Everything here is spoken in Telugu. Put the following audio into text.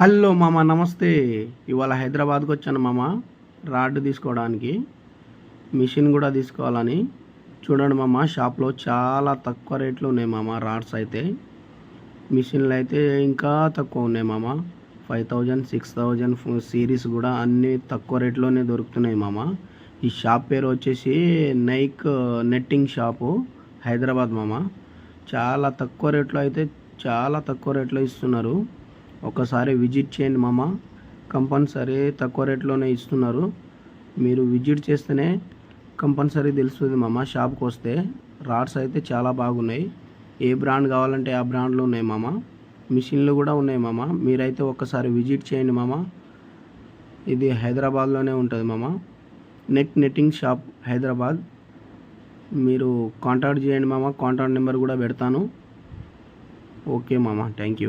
హలో మామ నమస్తే. ఇవాళ హైదరాబాద్కి వచ్చాను మామ. రాడ్ తీసుకోవడానికి మిషన్ కూడా తీసుకోవాలని. చూడండి మామ షాప్లో చాలా తక్కువ రేట్లు ఉన్నాయి మామ రాడ్స్ అయితే. మిషన్లు అయితే ఇంకా తక్కువ ఉన్నాయి మామ. Five thousand six thousand series కూడా అన్నీ తక్కువ రేట్లోనే దొరుకుతున్నాయి మామ. ఈ షాప్ పేరు వచ్చేసి నైక్ నెట్టింగ్ షాపు హైదరాబాద్ మామ. చాలా తక్కువ రేట్లో అయితే చాలా తక్కువ రేట్లో ఇస్తున్నారు. ఒకసారి విజిట్ చేయండి మామ. కంపల్సరీ తక్కువ రేట్లోనే ఇస్తున్నారు. మీరు విజిట్ చేస్తేనే కంపల్సరీ తెలుస్తుంది మామ షాప్కి వస్తే. రాడ్స్ అయితే చాలా బాగున్నాయి. ఏ బ్రాండ్ కావాలంటే ఆ బ్రాండ్లు ఉన్నాయి మామ. మిషన్లు కూడా ఉన్నాయి మామ. మీరైతే ఒక్కసారి విజిట్ చేయండి మామ. ఇది హైదరాబాద్లోనే ఉంటుంది మామ. Net netting shop Hyderabad. మీరు కాంటాక్ట్ చేయండి మామ. కాంటాక్ట్ నెంబర్ కూడా పెడతాను. ఓకే మామ. Thank you.